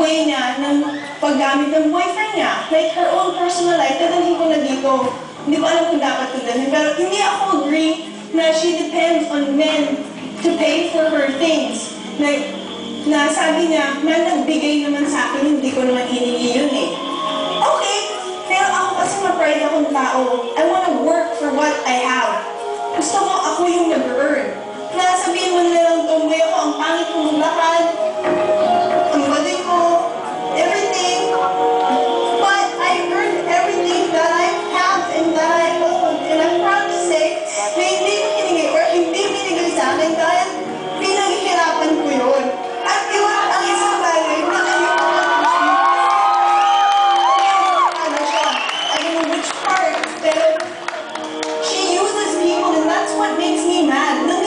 way niya ng paggamit ng boyfriend niya. Like her own personal life, dadalhin ko na dito. Hindi ko alam kung dapat ko dalhin. Pero hindi ako agree na she depends on men to pay for her things. Like, na sabi niya, na nagbigay naman sa akin, hindi ko naman hiningi yun eh. Okay, pero ako kasi ma-pride akong tao. I wanna work for what I have. Gusto ko ako yung nag-earn. Na sabihin mo na lang, tomboy ako, ang pangit kong bakit what makes me mad.